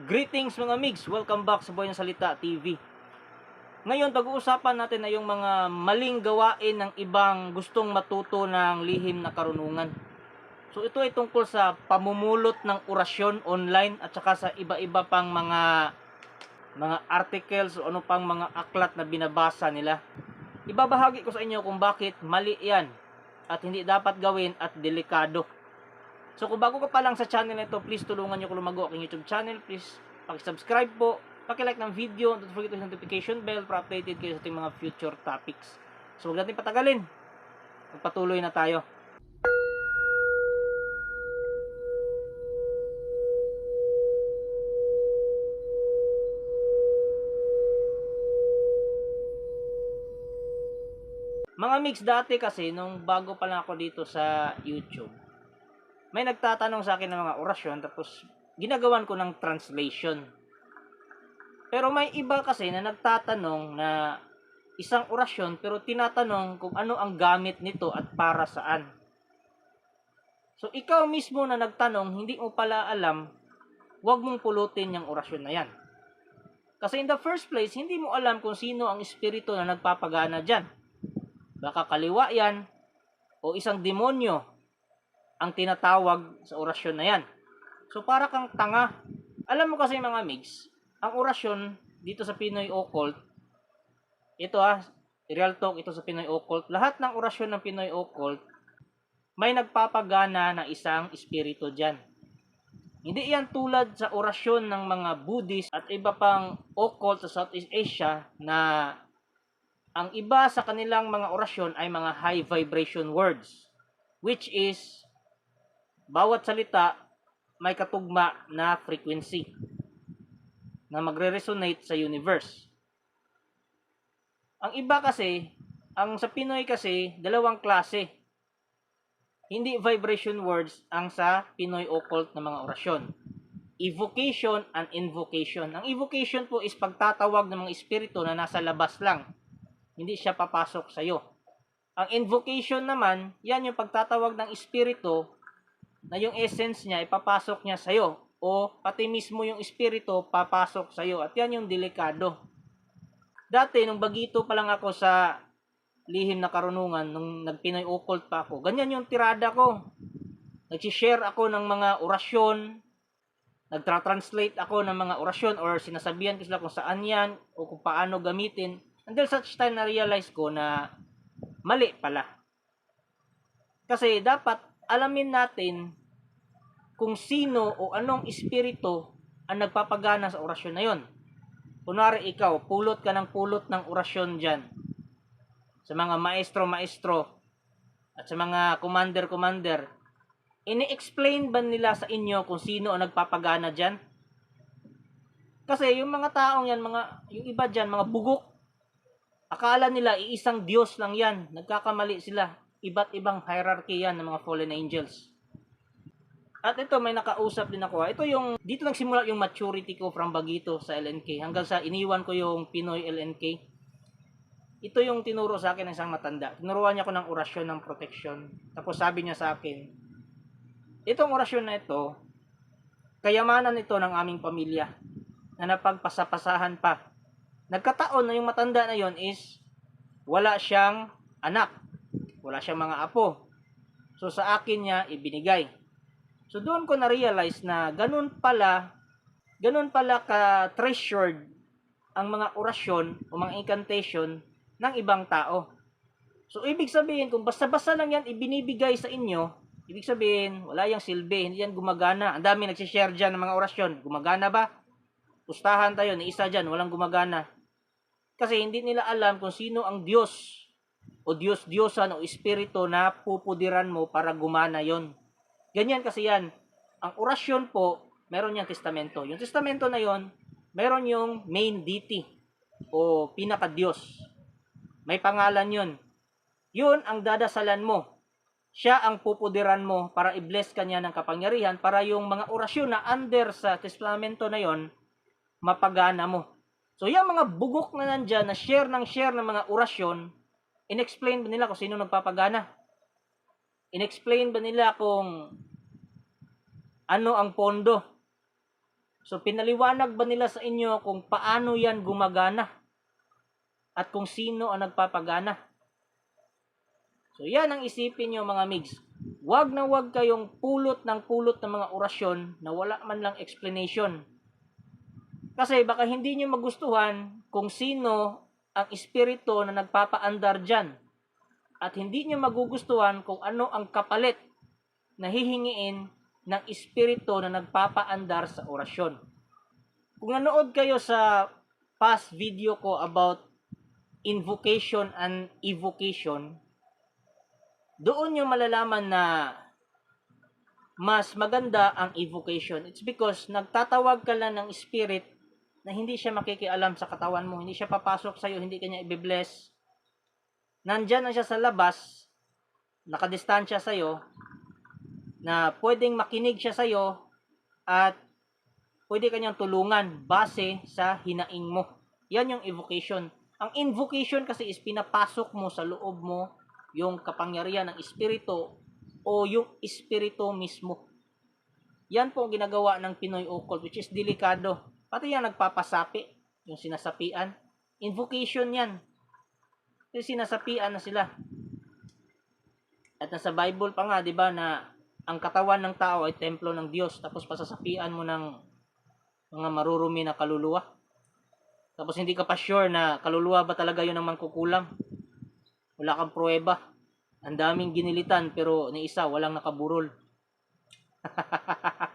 Greetings mga migs, welcome back sa Boy ng Salita TV. Ngayon, pag-uusapan natin ay yung mga maling gawain ng ibang gustong matuto ng lihim na karunungan. So ito ay tungkol sa pamumulot ng orasyon online at saka sa iba-iba pang mga mga articles o ano pang mga aklat na binabasa nila. Ibabahagi ko sa inyo kung bakit mali yan at hindi dapat gawin at delikado. So kung bago ka pa lang sa channel na ito, please tulungan nyo ko lumago aking YouTube channel. Please paki-subscribe po, paki-like ng video, don't forget to hit notification bell para updated kayo sa ating mga future topics. So huwag natin patagalin. Magpatuloy na tayo. Mga mix dati kasi, nung bago pa lang ako dito sa YouTube, may nagtatanong sa akin ng mga orasyon tapos ginagawan ko ng translation. Pero may iba kasi na nagtatanong na isang orasyon pero tinatanong kung ano ang gamit nito at para saan. So ikaw mismo na nagtanong, hindi mo pala alam, huwag mong pulutin yung orasyon na yan. Kasi in the first place, hindi mo alam kung sino ang espiritu na nagpapagana dyan. Baka kaliwa yan o isang demonyo ang tinatawag sa orasyon na yan. So para kang tanga. Alam mo kasi mga mix, ang orasyon dito sa Pinoy Occult, ito ah, real talk ito sa Pinoy Occult, lahat ng orasyon ng Pinoy Occult, may nagpapagana ng isang espiritu dyan. Hindi yan tulad sa orasyon ng mga Buddhist at iba pang occult sa Southeast Asia na ang iba sa kanilang mga orasyon ay mga high vibration words which is bawat salita may katugma na frequency na magre-resonate sa universe. Ang iba kasi, ang sa Pinoy kasi, dalawang klase. Hindi vibration words ang sa Pinoy occult na mga orasyon. Evocation and invocation. Ang evocation po is pagtatawag ng mga espiritu na nasa labas lang. Hindi siya papasok sa iyo. Ang invocation naman, yan yung pagtatawag ng espiritu na yung essence niya ipapasok niya sa iyo o pati mismo yung espiritu papasok sa iyo at yan yung delikado. Dati nung bagito pa lang ako sa lihim na karunungan nung nagpinoy occult pa ako, ganyan yung tirada ko. Nag-share ako ng mga orasyon, nagtra-translate ako ng mga orasyon or sinasabihan ko sila kung saan yan o kung paano gamitin. Until such time na realize ko na mali pala. Kasi dapat alamin natin kung sino o anong espiritu ang nagpapagana sa orasyon na yon. Kunwari ikaw, pulot ka ng pulot ng orasyon dyan. Sa mga maestro-maestro at sa mga commander-commander, ini-explain ba nila sa inyo kung sino ang nagpapagana dyan? Kasi yung mga taong yan, mga, yung iba dyan, mga bugok, akala nila iisang Diyos lang yan. Nagkakamali sila. Iba't ibang hierarchy yan ng mga fallen angels. At ito, may nakausap din ako. Ito yung, dito nagsimula yung maturity ko from Bagito sa LNK. Hanggang sa iniwan ko yung Pinoy LNK. Ito yung tinuro sa akin ng isang matanda. Tinuruan niya ako ng orasyon ng protection. Tapos sabi niya sa akin, itong orasyon na ito, kayamanan ito ng aming pamilya na napagpasapasahan pa. Nagkataon na yung matanda na yon is wala siyang anak. Wala siyang mga apo. So sa akin niya ibinigay. So doon ko na-realize na ganun pala, ganun pala ka-treasured ang mga orasyon o mga incantation ng ibang tao. So ibig sabihin, kung basta-basta lang yan ibinibigay sa inyo, ibig sabihin, wala yung silbi, hindi yan gumagana. Ang dami nagsishare dyan ng mga orasyon. Gumagana ba? Pustahan tayo, ni isa dyan, walang gumagana. Kasi hindi nila alam kung sino ang Diyos o Diyos-Diyosan o Espiritu na pupudiran mo para gumana yon. Ganyan kasi yan. Ang orasyon po, meron yung testamento. Yung testamento na yon, meron yung main deity o pinaka-Diyos. May pangalan yon. Yun ang dadasalan mo. Siya ang pupudiran mo para i-bless kanya ng kapangyarihan para yung mga orasyon na under sa testamento na yon, mapagana mo. So, yung mga bugok na nandyan na share ng share ng mga orasyon, inexplain ba nila kung sino nagpapagana? Inexplain ba nila kung ano ang pondo? So pinaliwanag ba nila sa inyo kung paano yan gumagana? At kung sino ang nagpapagana? So yan ang isipin nyo mga migs. Huwag na huwag kayong pulot ng pulot ng mga orasyon na wala man lang explanation. Kasi baka hindi nyo magustuhan kung sino ang espiritu na nagpapaandar dyan. At hindi nyo magugustuhan kung ano ang kapalit na hihingiin ng espiritu na nagpapaandar sa orasyon. Kung nanood kayo sa past video ko about invocation and evocation, doon nyo malalaman na mas maganda ang evocation. It's because nagtatawag ka lang ng spirit na hindi siya makikialam sa katawan mo, hindi siya papasok sa'yo, hindi kanya i-bless. Nandyan na siya sa labas, nakadistansya sa'yo, na pwedeng makinig siya sa'yo at pwede kanyang tulungan base sa hinaing mo. Yan yung evocation. Ang invocation kasi is pinapasok mo sa loob mo yung kapangyarihan ng espiritu o yung espiritu mismo. Yan po ang ginagawa ng Pinoy occult which is delikado. Pati yan nagpapasapi, yung sinasapian. Invocation yan. Yung sinasapian na sila. At nasa Bible pa nga, di ba, na ang katawan ng tao ay templo ng Diyos. Tapos pasasapian mo ng mga marurumi na kaluluwa. Tapos hindi ka pa sure na kaluluwa ba talaga yun ang mangkukulam. Wala kang pruweba. Ang daming ginilitan pero ni isa walang nakaburol.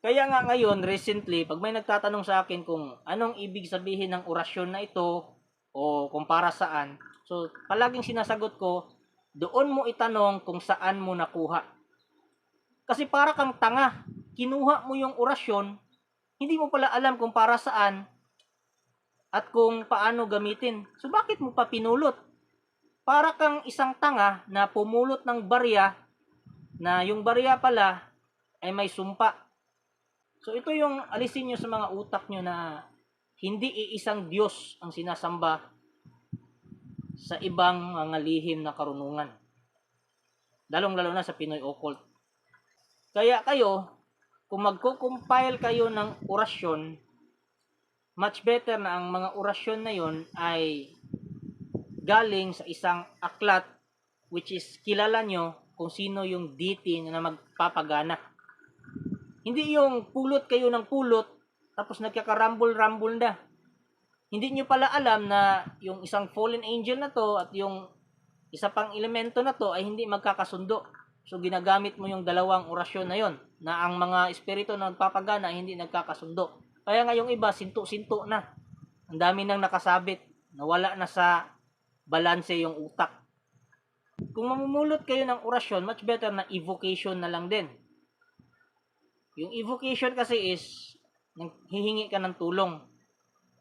Kaya nga ngayon, recently, pag may nagtatanong sa akin kung anong ibig sabihin ng orasyon na ito o kung para saan, so palaging sinasagot ko, doon mo itanong kung saan mo nakuha. Kasi para kang tanga, kinuha mo yung orasyon, hindi mo pala alam kung para saan at kung paano gamitin. So bakit mo pa pinulot? Para kang isang tanga na pumulot ng barya na yung barya pala ay may sumpa. So ito yung alisin nyo sa mga utak nyo na hindi iisang Diyos ang sinasamba sa ibang mga lihim na karunungan. Lalong-lalo na sa Pinoy occult. Kaya kayo, kung magko-compile kayo ng orasyon, much better na ang mga orasyon na yon ay galing sa isang aklat which is kilala nyo kung sino yung deity na magpapagana. Hindi yung pulot kayo ng pulot tapos nagkakarambol-rambol na. Hindi nyo pala alam na yung isang fallen angel na to at yung isa pang elemento na to ay hindi magkakasundo. So ginagamit mo yung dalawang orasyon na yon na ang mga espiritu na nagpapagana ay hindi nagkakasundo. Kaya nga yung iba sinto-sinto na. Ang dami nang nakasabit. Nawala na sa balanse yung utak. Kung mamumulot kayo ng orasyon, much better na evocation na lang din. Yung evocation kasi is hihingi ka ng tulong.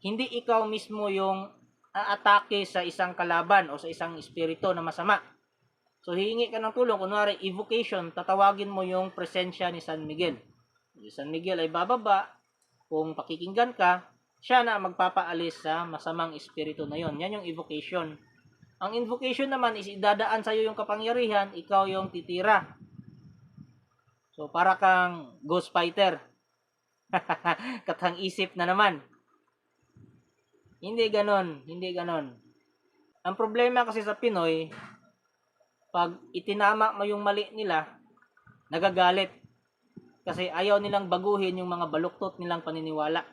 Hindi ikaw mismo yung aatake sa isang kalaban o sa isang espiritu na masama. So hihingi ka ng tulong, kunwari evocation, tatawagin mo yung presensya ni San Miguel. Si San Miguel ay bababa, kung pakikinggan ka, siya na magpapaalis sa masamang espiritu na yon. Yan yung evocation. Ang invocation naman is idadaan sa iyo yung kapangyarihan, ikaw yung titira. So para kang ghost fighter. Katang isip na naman. Hindi ganon, hindi ganon. Ang problema kasi sa Pinoy, pag itinama mo yung mali nila, nagagalit. Kasi ayaw nilang baguhin yung mga baluktot nilang paniniwala.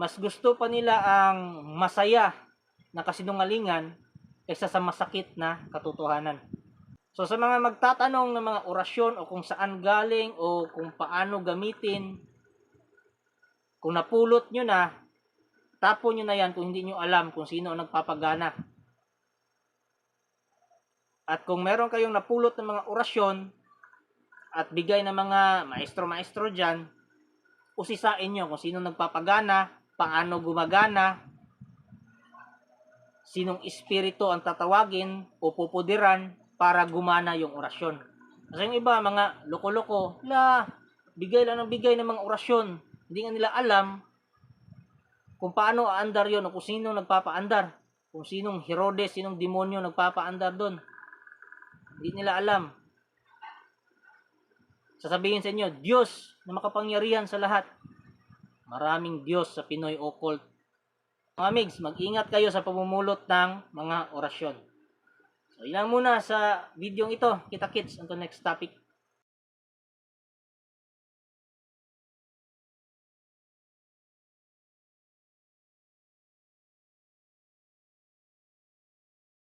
Mas gusto pa nila ang masaya na kasinungalingan kaysa sa masakit na katotohanan. So sa mga magtatanong ng mga orasyon o kung saan galing o kung paano gamitin, kung napulot nyo na, tapon nyo na yan kung hindi nyo alam kung sino ang nagpapagana. At kung meron kayong napulot ng mga orasyon at bigay ng mga maestro-maestro dyan, usisain nyo kung sino nagpapagana, paano gumagana, sinong espiritu ang tatawagin o pupudiran para gumana yung orasyon. Kasi yung iba, mga loko-loko, la, bigay lang ng bigay ng mga orasyon. Hindi nga nila alam kung paano aandar yon o kung sino nagpapaandar. Kung sinong Herodes, sinong demonyo nagpapaandar doon. Hindi nila alam. sasabihin sa inyo, Diyos na makapangyarihan sa lahat. Maraming Diyos sa Pinoy occult. Mga migs, mag-ingat kayo sa pamumulot ng mga orasyon. So, ilan muna sa video ito. Kita kits until next topic.